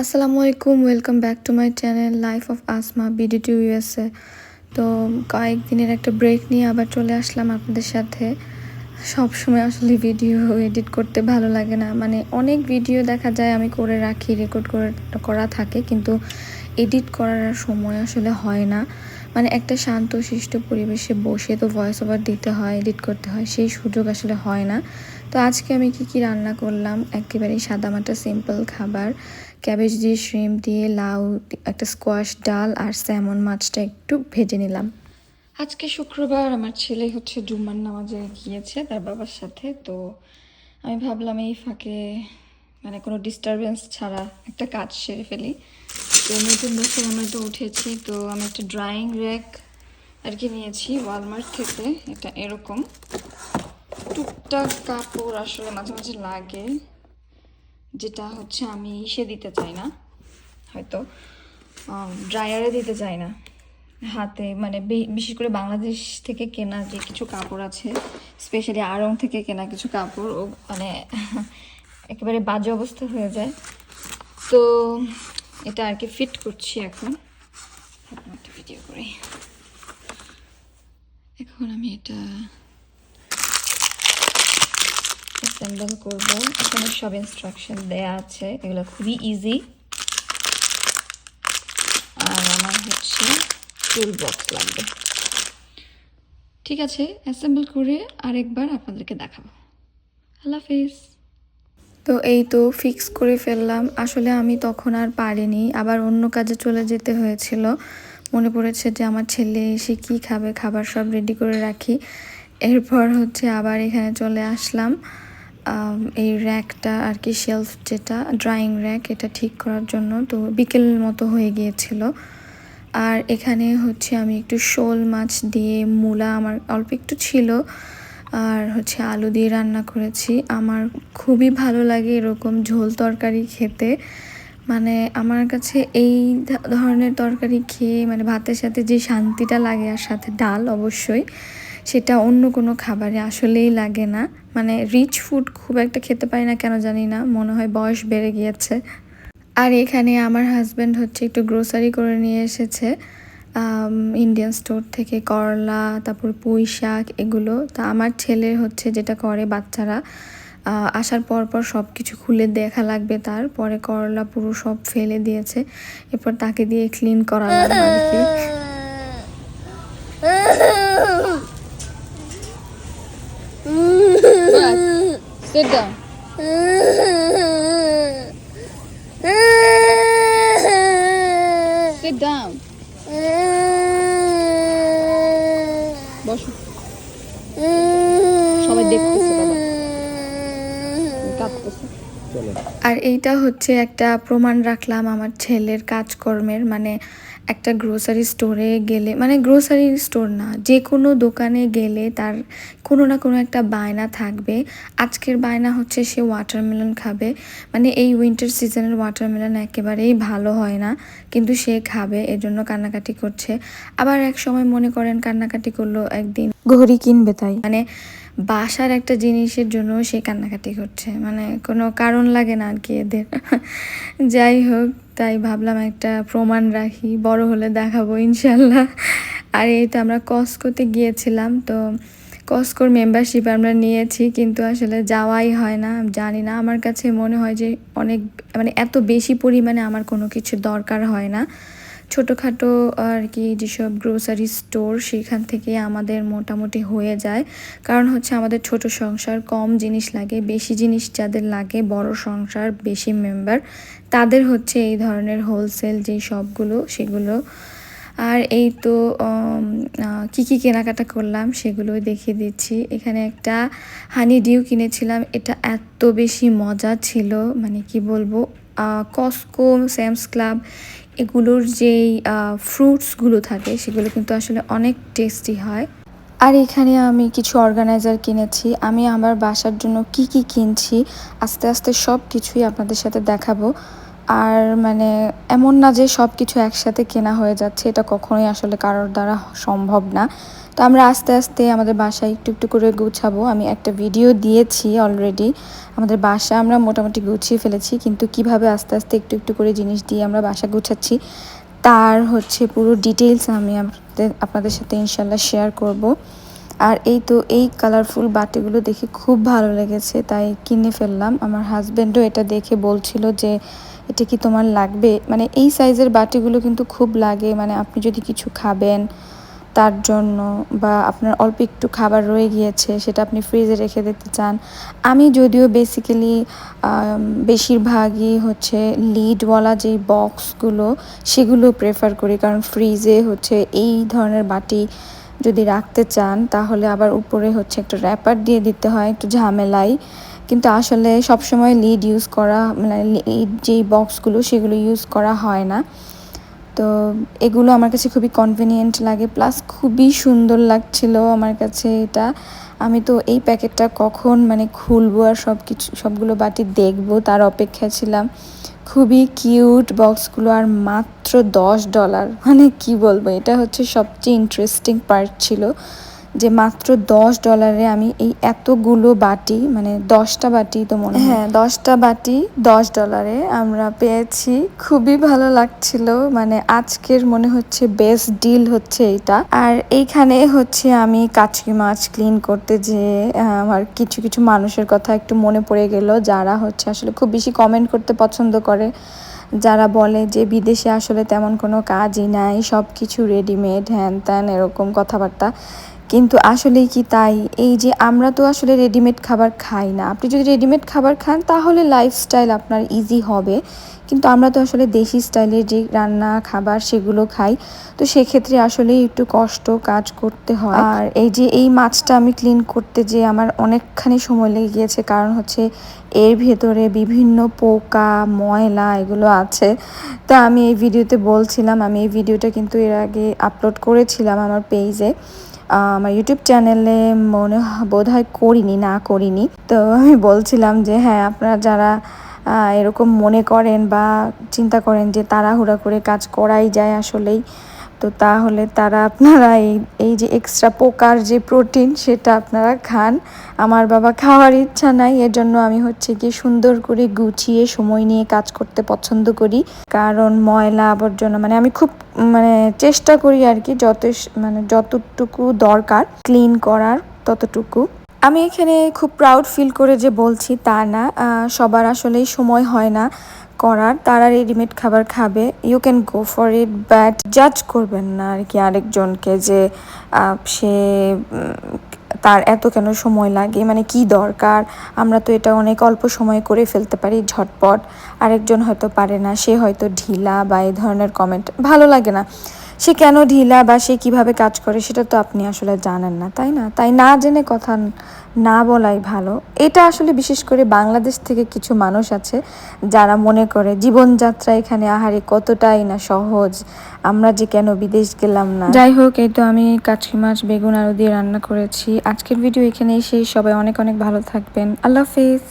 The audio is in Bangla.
আসসালামু আলাইকুম, welcome back to my channel life of Asma BD to USA তো কয়েকদিনের একটা ব্রেক নিয়ে আবার চলে আসলাম আপনাদের সাথে। সব সময় আসলে ভিডিও এডিট করতে ভালো লাগে না। মানে অনেক ভিডিও দেখা যায় আমি করে রাখি রেকর্ড করে, করা থাকে, কিন্তু এডিট করার সময় আসলে হয় না। মানে একটা শান্ত শিষ্ট পরিবেশে বসে তো ভয়েস ওভার দিতে হয়, এডিট করতে হয়, সেই সুযোগ আসলে হয় না। তো আজকে আমি কি কি রান্না করলাম? একেবারেই সাদামাটা সিম্পল খাবার। ক্যাবেজ দিয়ে শ্রিম দিয়ে, লাউ, একটা স্কোয়াশ ডাল আর স্যামন মাছটা একটু ভেজে নিলাম। আজকে শুক্রবার, আমার ছেলে হচ্ছে জুম্মার নামাজে গিয়েছে তার বাবার সাথে, তো আমি ভাবলাম এই ফাঁকে মানে কোনো ডিস্টারবেন্স ছাড়া একটা কাজ সেরে ফেলি। তো নতুন বছর আমরা তো উঠেছি, তো আমি একটা ড্রয়িং র্যাক আর কি নিয়েছি ওয়ালমার্ট থেকে, এটা এরকম। টুকটাক কাপড় আসলে মাঝে মাঝে লাগে। যেটা হচ্ছে আমি ইসে দিতে চাই না, হয়তো ড্রায়ারে দিতে চাই না। হাতে মানে বিশেষ করে বাংলাদেশ থেকে কেনা যে কিছু কাপড় আছে, স্পেশালি আড়ং থেকে কেনা কিছু কাপড়, ও মানে একেবারে বাজে অবস্থা হয়ে যায়। তো এটা আর কি ফিট করছি এখন। ভিডিও করি। এখন আমি এটা অ্যাসেম্বল করব। এখানে সব ইনস্ট্রাকশন দেয়া আছে। এগুলো খুবই ইজি আর আমার হচ্ছে টুল বক্স লাগবে। ঠিক আছে অ্যাসেম্বল করে আরেকবার আপনাদেরকে দেখাবো। আল্লাহ হাফিজ। তো এই তো ফিক্স করে ফেললাম। আসলে আমি তখন আর পারিনি। আবার অন্য কাজে চলে যেতে হয়েছিল। মনে পড়েছে যে আমার ছেলে এসে কী খাবে, খাবার সব রেডি করে রাখি। এরপর হচ্ছে আবার এখানে চলে আসলাম। এই র্যাকটা আর কি শেলফ যেটা ড্রয়িং র্যাক, এটা ঠিক করার জন্য তো বিকেল মতো হয়ে গিয়েছিল। আর এখানে হচ্ছে আমি একটু শোল মাছ দিয়ে মূলা আমার অল্প একটু ছিল, আর হচ্ছে আলু দিয়ে রান্না করেছি। আমার খুবই ভালো লাগে এরকম ঝোল তরকারি খেতে। মানে আমার কাছে এই ধরনের তরকারি খেয়ে মানে ভাতের সাথে যে শান্তিটা লাগে, আর সাথে ডাল অবশ্যই। সেটা অন্য কোনো খাবারে আসলেই লাগে না। মানে রিচ ফুড খুব একটা খেতে পারি না, কেন জানি না, মনে হয় বয়স বেড়ে গিয়েছে। আর এখানে আমার হাজব্যান্ড হচ্ছে একটু গ্রোসারি করে নিয়ে এসেছে ইন্ডিয়ান স্টোর থেকে করলা, তারপর পুঁই শাক এগুলো। তা আমার ছেলে হচ্ছে যেটা করে বাচ্চারা আসার পর পর সব কিছু খুলে দেখা লাগবে তার, পরে করলা পুরো সব ফেলে দিয়েছে। এরপর তাকে দিয়ে ক্লিন করা আর কি Sit down. বসো। সবাই দেখতেছে আর এইটা হচ্ছে একটা প্রমাণ রাখলাম আমার ছেলের কাজকর্মের মানে একটা গ্রোসারি স্টোরে গেলে মানে গ্রোসারি স্টোর না যে কোনো দোকানে গেলে তার কোনো না কোনো একটা বায়না থাকবে। আজকের বায়না হচ্ছে সে ওয়াটারমেলন খাবে। মানে এই উইন্টার সিজনের ওয়াটারমেলন একেবারেই ভালো হয় না, কিন্তু সে খাবে, এজন্য কান্নাকাটি করছে। আবার এক সময় মনে করেন কান্নাকাটি করল একদিন, ঘড়ি কিনবে তাই? মানে বাসার একটা জিনিসের জন্য সে কান্নাকাটি করছে। মানে কোনো কারণ লাগে না আর কি এদের। যাই হোক। তাই ভাবলাম একটা প্রমাণ রাখি, বড় হলে দেখাবো ইনশাল্লাহ। আর এই তো আমরা কস্কোতে গিয়েছিলাম, তো কস্কোর মেম্বারশিপ আমরা নিয়েছি, কিন্তু আসলে যাওয়াই হয় না। জানি না, আমার কাছে মনে হয় যে অনেক মানে এত বেশি পরিমাণে আমার কোনো কিছু দরকার হয় না। ছোটোখাটো আর কি যেসব গ্রোসারি স্টোর সেখান থেকে আমাদের মোটামুটি হয়ে যায়। কারণ হচ্ছে আমাদের ছোট সংসার, কম জিনিস লাগে, বেশি জিনিস যাদের লাগে, বড় সংসার, বেশি মেম্বার তাদের হচ্ছে এই ধরনের হোলসেল যে সবগুলো, সেগুলো। আর এই তো কি কি কেনাকাটা করলাম সেগুলোই দেখিয়ে দিচ্ছি। এখানে একটা হানি ডিউ কিনেছিলাম, এটা এত বেশি মজা ছিল মানে কি বলব কসকো স্যামস ক্লাব এগুলোর যেই ফ্রুটসগুলো থাকে, সেগুলো কিন্তু আসলে অনেক টেস্টি হয়। আর এখানে আমি কিছু অর্গানাইজার কিনেছি। আমি আমার বাসার জন্য কি কি কিনছি, আস্তে আস্তে সব কিছুই আপনাদের সাথে দেখাবো। আর মানে এমন না যে সব কিছু একসাথে কেনা হয়ে যাচ্ছে, এটা কখনোই আসলে কারোর দ্বারা সম্ভব না। তো আমরা আস্তে আস্তে আমাদের বাসায় একটু একটু করে গুছাবো। আমি একটা ভিডিও দিয়েছি অলরেডি আমাদের বাসা আমরা মোটামুটি গুছিয়ে ফেলেছি, কিন্তু কীভাবে আস্তে আস্তে একটু একটু করে জিনিস দিয়ে আমরা বাসা গুছাচ্ছি, তার হচ্ছে পুরো ডিটেলস আমি আপনাদের সাথে ইনশাল্লাহ শেয়ার করব। আর এই তো এই কালারফুল বাটিগুলো দেখে খুব ভালো লেগেছে, তাই কিনে ফেললাম। আমার হাজব্যান্ডও এটা দেখে বলছিল যে এটা কি তোমার লাগবে? মানে এই সাইজের বাটিগুলো কিন্তু খুব লাগে মানে আপনি যদি কিছু খাবেন তার জন্য বা আপনার অল্প একটু খাবার রয়ে গিয়েছে সেটা আপনি ফ্রিজে রেখে দিতে চান। আমি যদিও বেসিক্যালি বেশিরভাগই হচ্ছে লিডওয়ালা যেই বক্সগুলো সেগুলো প্রেফার করি। কারণ ফ্রিজে হচ্ছে এই ধরনের বাটি যদি রাখতে চান তাহলে আবার উপরে হচ্ছে একটা র্যাপার দিয়ে দিতে হয়, একটু ঝামেলাই কিন্তু আসলে সবসময় লিড ইউজ করা মানে যেই বক্সগুলো সেগুলো ইউজ করা হয় না। তো এগুলো আমার কাছে খুবই কনভিনিয়েন্ট লাগে প্লাস খুবই সুন্দর লাগছিল আমার কাছে এটা। আমি তো এই প্যাকেটটা কখন মানে খুলবো আর সব কিছু সবগুলো বাটি দেখব, তার অপেক্ষা ছিলাম। খুবই কিউট বক্সগুলো আর মাত্র দশ ডলার মানে কি বলব, এটা হচ্ছে সবচেয়ে ইন্টারেস্টিং পার্ট ছিল। যে মাত্র দশ ডলারে আমি এই এতগুলো বাটি মানে দশটা বাটি তো মনে হ্যাঁ। দশটা বাটি দশ ডলারে আমরা পেয়েছি। খুবই ভালো লাগছিল। মানে আজকের মনে হচ্ছে বেস্ট ডিল হচ্ছে এটা আর এইখানে হচ্ছে আমি কাচকি মাছ ক্লিন করতে যে আমার কিছু কিছু মানুষের কথা একটু মনে পড়ে গেল। যারা হচ্ছে আসলে খুব বেশি কমেন্ট করতে পছন্দ করে, যারা বলে যে বিদেশে আসলে তেমন কোনো কাজই নাই সব কিছু রেডিমেড হ্যান ত্যান এরকম কথাবার্তা। কিন্তু আসলেই কি তাই? এই যে আমরা তো আসলে রেডিমেড খাবার খাই না। আপনি যদি রেডিমেড খাবার খান তাহলে লাইফস্টাইল আপনার ইজি হবে। কিন্তু আমরা তো আসলে দেশি স্টাইলের যে রান্না খাবার সেগুলো খাই। তো সেক্ষেত্রে আসলে একটু কষ্ট কাজ করতে হয়। আর এই যে এই মাছটা আমি ক্লিন করতে যে আমার অনেকখানি সময় লেগে গিয়েছে কারণ হচ্ছে এর ভেতরে বিভিন্ন পোকা ময়লা এগুলো আছে। তা আমি এই ভিডিওতে বলছিলাম আমি এই ভিডিওটা কিন্তু এর আগে আপলোড করেছিলাম আমার পেজে আমার ইউটিউব চ্যানেলে মনে বোধ হয় করিনি, না করিনি। তো আমি বলছিলাম যে হ্যাঁ আপনারা যারা এরকম মনে করেন বা চিন্তা করেন যে, তাড়াহুড়া করে কাজ করাই যায় আসলেই তো তাহলে তারা আপনারা এই এই যে এক্সট্রা পোকার যে প্রোটিন সেটা আপনারা খান। আমার বাবা খাওয়ার ইচ্ছা নাই এর জন্য আমি হচ্ছে কি সুন্দর করে গুছিয়ে সময় নিয়ে কাজ করতে পছন্দ করি। কারণ ময়লা আবর্জনা মানে আমি খুব মানে চেষ্টা করি আর কি যত মানে যতটুকু দরকার ক্লিন করার ততটুকু। আমি এখানে খুব প্রাউড ফিল করে যে বলছি তা না সবার আসলেই সময় হয় না করার, তারা রেডিমেড খাবার খাবে you can go for it but জাজ করবেন না আর কি আরেকজনকে যে সে তার এত কেন সময় লাগে মানে কি দরকার? আমরা তো এটা অনেক অল্প সময় করে ফেলতে পারি ঝটপট। আরেকজন হয়তো পারে না, সে হয়তো ঢিলা বা এই ধরনের কমেন্ট ভালো লাগে না। সে কেন ঢিলা বা সে কীভাবে কাজ করে সেটা তো আপনি আসলে জানেন না, তাই না? তাই না জেনে কথা না বলাই ভালো। এটা আসলে বিশেষ করে বাংলাদেশ থেকে কিছু মানুষ আছে যারা মনে করে জীবনযাত্রা এখানে আহারে কতটাই না সহজ, আমরা যে কেন বিদেশ গেলাম না। যাই হোক, এই তো আমি কাচকি মাছ, বেগুন আলু দিয়ে রান্না করেছি। আজকের ভিডিও এখানে এসেই সবাই অনেক অনেক ভালো থাকবেন। আল্লাহ হাফিজ।